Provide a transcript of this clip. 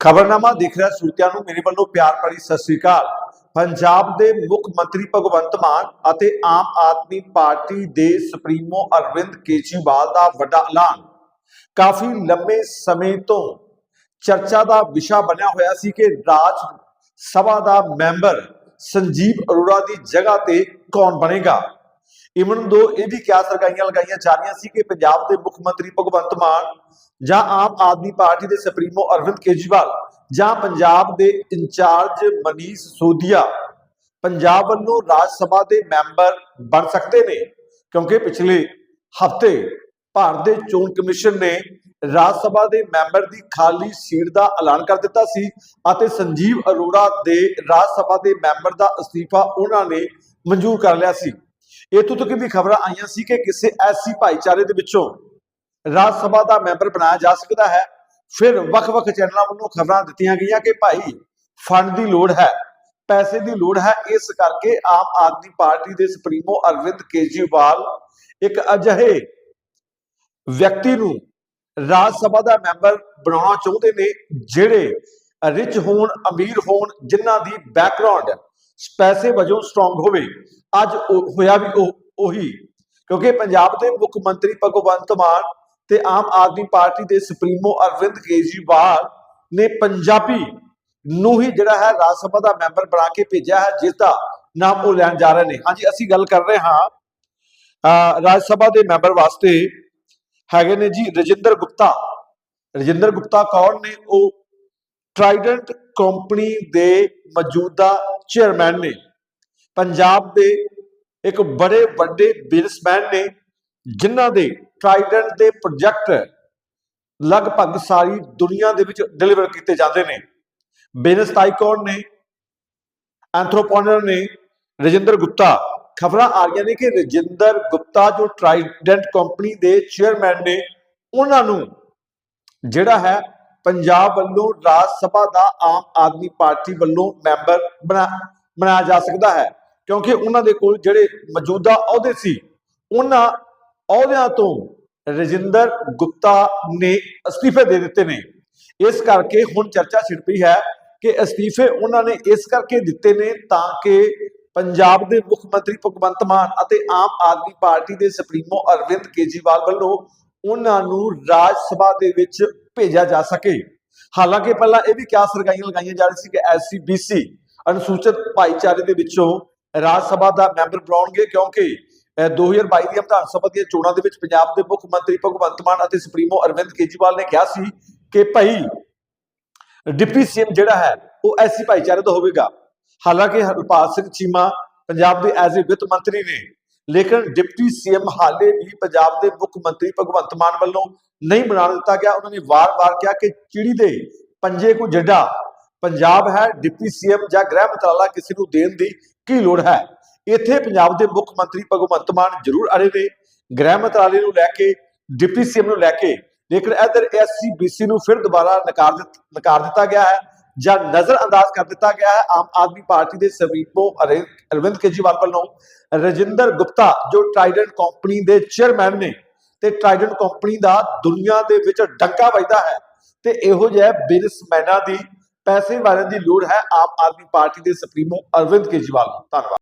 ਖਬਰਨਾਮਾ ਦੇਖ ਰਿਹਾ ਸਰੋਤਿਆਂ ਨੂੰ, ਮੇਰੇ ਵੱਲੋਂ ਪਿਆਰ ਭਰੀ ਸਤਿ ਸ੍ਰੀ ਅਕਾਲ। ਪੰਜਾਬ ਦੇ ਮੁੱਖ ਮੰਤਰੀ ਭਗਵੰਤ ਮਾਨ ਅਤੇ ਆਮ ਆਦਮੀ ਪਾਰਟੀ ਦੇ ਸੁਪਰੀਮੋ ਅਰਵਿੰਦ ਕੇਜਰੀਵਾਲ ਦਾ ਵੱਡਾ ਐਲਾਨ। ਕਾਫੀ ਲੰਮੇ ਸਮੇਂ ਤੋਂ ਚਰਚਾ ਦਾ ਵਿਸ਼ਾ ਬਣਿਆ ਹੋਇਆ ਸੀ ਕਿ ਰਾਜ ਸਭਾ ਦਾ ਮੈਂਬਰ ਸੰਜੀਵ ਅਰੋੜਾ ਦੀ ਜਗ੍ਹਾ ਤੇ ਕੌਣ ਬਣੇਗਾ। ਇਵਨ ਦੋ ਇਹ ਵੀ ਕਿਆ ਸਰਗਾਈਆਂ ਲਗਾਈਆਂ ਜਾ ਰਹੀਆਂ ਸੀ ਕਿ ਪੰਜਾਬ ਦੇ ਮੁੱਖ ਮੰਤਰੀ ਭਗਵੰਤ ਮਾਨ ਜਾਂ ਆਮ ਆਦਮੀ ਪਾਰਟੀ ਦੇ ਸੁਪਰੀਮੋ ਅਰਵਿੰਦ ਕੇਜਰੀਵਾਲ ਜਾਂ ਪੰਜਾਬ ਦੇ ਇੰਚਾਰਜ ਮਨੀਸ਼ ਸੋਧੀਆ ਪੰਜਾਬ ਵੱਲੋਂ ਰਾਜ ਸਭਾ ਦੇ ਮੈਂਬਰ ਬਣ ਸਕਦੇ ਨੇ, ਕਿਉਂਕਿ ਪਿਛਲੇ ਹਫ਼ਤੇ ਭਾਰਤ ਦੇ ਚੋਣ ਕਮਿਸ਼ਨ ਨੇ ਰਾਜ ਸਭਾ ਦੇ ਮੈਂਬਰ ਦੀ ਖਾਲੀ ਸੀਟ ਦਾ ਐਲਾਨ ਕਰ ਦਿੱਤਾ ਸੀ ਅਤੇ ਸੰਜੀਵ ਅਰੋੜਾ ਦੇ ਰਾਜ ਸਭਾ ਦੇ ਮੈਂਬਰ ਦਾ ਅਸਤੀਫਾ ਉਹਨਾਂ ਨੇ ਮਨਜ਼ੂਰ ਕਰ ਲਿਆ ਸੀ। ਇਤੋਂ ਤੱਕ ਵੀ ਖਬਰਾਂ ਆਈਆਂ ਸੀ ਕਿ ਕਿਸੇ ਐਸੀ ਭਾਈਚਾਰੇ ਦੇ ਵਿੱਚੋਂ ਰਾਜ ਸਭਾ ਦਾ ਮੈਂਬਰ ਬਣਾਇਆ ਜਾ ਸਕਦਾ ਹੈ। ਫਿਰ ਵੱਖ-ਵੱਖ ਚੈਨਲਾਂ ਵੱਲੋਂ ਖਬਰਾਂ ਦਿੱਤੀਆਂ ਗਈਆਂ ਕਿ ਭਾਈ, ਫੰਡ ਦੀ ਲੋੜ ਹੈ, ਪੈਸੇ ਦੀ ਲੋੜ ਹੈ। ਇਸ ਕਰਕੇ ਆਮ ਆਦਮੀ ਪਾਰਟੀ ਦੇ ਸੁਪਰੀਮੋ ਅਰਵਿੰਦ ਕੇਜਰੀਵਾਲ ਇੱਕ ਅਜਿਹੇ ਵਿਅਕਤੀ ਨੂੰ ਰਾਜ ਸਭਾ ਦਾ ਮੈਂਬਰ ਬਣਾਉਣਾ ਚਾਹੁੰਦੇ ਨੇ, ਜਿਹੜੇ ਰਿਚ ਹੋਣ, ਅਮੀਰ ਹੋਣ, ਜਿਨ੍ਹਾਂ ਦੀ ਬੈਕਗ੍ਰਾਉਂਡ ਪੈਸੇ ਵਜੋਂ ਸਟਰੋਂਗ ਹੋਵੇ। ਅੱਜ ਹੋਇਆ ਵੀ ਉਹ, ਉਹੀ। ਕਿਉਂਕਿ ਪੰਜਾਬ ਦੇ ਮੁੱਖ ਮੰਤਰੀ ਭਗਵੰਤ ਮਾਨ ਤੇ ਆਮ ਆਦਮੀ ਪਾਰਟੀ ਦੇ ਸੁਪਰੀਮੋ ਅਰਵਿੰਦ ਕੇਜਰੀਵਾਲ ਨੇ ਪੰਜਾਬੀ ਨੂੰ ਹੀ ਜਿਹੜਾ ਹੈ ਰਾਜ ਸਭਾ ਦਾ ਮੈਂਬਰ ਬਣਾ ਕੇ ਭੇਜਿਆ ਹੈ, ਜਿਸ ਦਾ ਨਾਮ ਉਹ ਲੈਣ ਜਾ ਰਹੇ ਨੇ। ਹਾਂਜੀ, ਅਸੀਂ ਗੱਲ ਕਰ ਰਹੇ ਹਾਂ, ਅਹ, ਰਾਜ ਸਭਾ ਦੇ ਮੈਂਬਰ ਵਾਸਤੇ ਹੈਗੇ ਨੇ ਜੀ ਰਜਿੰਦਰ ਗੁਪਤਾ। ਰਜਿੰਦਰ ਗੁਪਤਾ ਕੌਣ ਨੇ? ਉਹ ਟ੍ਰਾਈਡੈਂਟ ਕੰਪਨੀ ਦੇ ਮੌਜੂਦਾ ਚੇਅਰਮੈਨ ਨੇ, ਪੰਜਾਬ ਦੇ ਇੱਕ ਬੜੇ ਵੱਡੇ ਬਿਜ਼ਨਸਮੈਨ ਨੇ, ਜਿਨ੍ਹਾਂ ਦੇ ਟਰਾਈਡੈਂਟ ਦੇ ਪ੍ਰੋਜੈਕਟ ਲਗਭਗ ਸਾਰੀ ਦੁਨੀਆ ਦੇ ਵਿੱਚ ਡਿਲੀਵਰ ਕੀਤੇ ਜਾਂਦੇ ਨੇ। ਬਿਜ਼ਨਸ ਟਾਈਕਨ ਨੇ, ਐਂਥਰੋਪੋਨਰ ਨੇ, ਰਜਿੰਦਰ ਗੁਪਤਾ। ਖਬਰਾਂ ਆ ਰਹੀਆਂ ਨੇ ਕਿ ਰਜਿੰਦਰ ਗੁਪਤਾ ਜੋ ਟਰਾਈਡੈਂਟ ਕੰਪਨੀ ਦੇ ਚੇਅਰਮੈਨ ਨੇ, ਉਹਨਾਂ ਨੂੰ ਜਿਹੜਾ ਹੈ ਪੰਜਾਬ ਵੱਲੋਂ ਰਾਜ ਸਭਾ ਦਾ ਆਮ ਆਦਮੀ ਪਾਰਟੀ ਵੱਲੋਂ ਮੈਂਬਰ ਬਣਾ, ਬਣਾਇਆ ਜਾ ਸਕਦਾ ਹੈ। ਕਿਉਂਕਿ ਉਹਨਾਂ ਦੇ ਕੋਲ ਜਿਹੜੇ ਮੌਜੂਦਾ ਅਹੁਦੇ ਸੀ, ਉਹਨਾਂ ਅਹੁਦਿਆਂ ਤੋਂ ਰਜਿੰਦਰ ਗੁਪਤਾ ਨੇ ਅਸਤੀਫੇ ਦੇ ਦਿੱਤੇ ਨੇ। ਇਸ ਕਰਕੇ ਹੁਣ ਚਰਚਾ ਛਿੜ ਪਈ ਹੈ ਕਿ ਅਸਤੀਫੇ ਉਹਨਾਂ ਨੇ ਇਸ ਕਰਕੇ ਦਿੱਤੇ ਨੇ ਤਾਂ ਕਿ ਪੰਜਾਬ ਦੇ ਮੁੱਖ ਮੰਤਰੀ ਭਗਵੰਤ ਮਾਨ ਅਤੇ ਆਮ ਆਦਮੀ ਪਾਰਟੀ ਦੇ ਸੁਪਰੀਮੋ ਅਰਵਿੰਦ ਕੇਜਰੀਵਾਲ ਵੱਲੋਂ ਉਹਨਾਂ ਨੂੰ ਰਾਜ ਸਭਾ ਦੇ ਵਿੱਚ ਭੇਜਿਆ ਜਾ ਸਕੇ। ਹਾਲਾਂਕਿ ਪਹਿਲਾਂ ਇਹ ਵੀ ਕਿਆ ਸਰਗਾਈਆਂ ਲਗਾਈਆਂ ਜਾ ਰਹੀ ਸੀ ਕਿ ਐਸਸੀ ਬੀਸੀ ਅਨੁਸੂਚਿਤ ਭਾਈਚਾਰੇ ਦੇ ਵਿੱਚੋਂ ਰਾਜ ਸਭਾ ਦਾ ਮੈਂਬਰ ਬਣਾਉਣਗੇ ਕਿਉਂਕਿ 2022 ਦੀਆਂ ਵਿਧਾਨ ਸਭਾ ਦੀਆਂ ਚੋਣਾਂ ਦੇ ਵਿੱਚ ਪੰਜਾਬ ਦੇ ਮੁੱਖ ਮੰਤਰੀ ਭਗਵੰਤ ਮਾਨ ਅਤੇ ਸੁਪਰੀਮੋ ਅਰਵਿੰਦ ਕੇਜਰੀਵਾਲ ਨੇ ਕਿਹਾ ਸੀ ਕਿ ਭਾਈ ਡਿਪਟੀ ਸੀਐਮ ਜਿਹੜਾ ਹੈ, ਉਹ ਐਸੀ ਭਾਈਚਾਰੇ ਦਾ ਹੋਵੇਗਾ। ਹਾਲਾਂਕਿ ਹਰਪਾਲ ਸਿੰਘ ਚੀਮਾ ਪੰਜਾਬ ਦੇ ਐਜ਼ ਏ ਵਿੱਤ ਮੰਤਰੀ ਨੇ ਲੇਕਿਨ ਡਿਪਟੀ ਸੀਐਮ ਹਾਲੇ ਵੀ ਪੰਜਾਬ ਦੇ ਮੁੱਖ ਮੰਤਰੀ ਭਗਵੰਤ ਮਾਨ ਵੱਲੋਂ ਨਹੀਂ ਬਣਾ ਦਿੱਤਾ ਗਿਆ। ਉਹਨਾਂ ਨੇ ਵਾਰ-ਵਾਰ ਕਿਹਾ ਕਿ ਚਿੜੀ ਦੇ ਪੰਜੇ ਕੋ ਜੱਡਾ ਪੰਜਾਬ ਹੈ, ਡਿਪਟੀ ਸੀਐਮ ਜਾਂ ਗ੍ਰਹਿ ਮੰਤਰਾਲਾ ਕਿਸੇ ਨੂੰ ਦੇਣ ਦੀ ਕੀ ਲੋੜ ਹੈ? ਇੱਥੇ ਪੰਜਾਬ ਦੇ ਮੁੱਖ ਮੰਤਰੀ ਭਗਵੰਤ ਮਾਨ ਜ਼ਰੂਰ ਅੜੇ ਨੇ। ਗ੍ਰਹਿ ਮੰਤਰਾਲੇ ਨੂੰ ਲੈ ਕੇ, ਡਿਪਟੀ ਸੀਐਮ ਨੂੰ ਲੈ ਕੇ, ਲੇਕਿਨ ਇਧਰ ਐਸਸੀ ਬੀਸੀ ਨੂੰ ਫਿਰ ਦੁਬਾਰਾ ਨਕਾਰ ਦਿੱਤ- ਨਕਾਰ ਦਿੱਤਾ ਗਿਆ ਹੈ। ਜਾਂ ਨਜ਼ਰ ਅੰਦਾਜ਼ ਕਰ ਦਿੱਤਾ ਗਿਆ ਹੈ ਆਮ ਆਦਮੀ ਪਾਰਟੀ ਦੇ ਸਵੀਪੋ ਅਰਵਿੰਦ ਕੇਜਰੀਵਾਲ ਵੱਲੋਂ ਰਜਿੰਦਰ ਗੁਪਤਾ, ਜੋ ਟ੍ਰਾਈਡੈਂਟ ਕੰਪਨੀ ਦੇ ਚੇਅਰਮੈਨ ਨੇ ਤੇ ਟ੍ਰਾਈਡੈਂਟ ਕੰਪਨੀ ਦਾ ਦੁਨੀਆ ਦੇ ਵਿੱਚ ਡੰਕਾ ਵੱਜਦਾ ਹੈ ਤੇ ਇਹੋ ਜਿਹੇ ਬਿਜ਼ਨਸਮੈਨਾਂ ਦੀ ਪੈਸੇ ਵਾਲਿਆਂ ਦੀ ਲੋੜ ਹੈ ਆਮ ਆਦਮੀ ਪਾਰਟੀ ਦੇ ਸੁਪਰੀਮੋ ਅਰਵਿੰਦ ਕੇਜਰੀਵਾਲ ਨੂੰ। ਧੰਨਵਾਦ।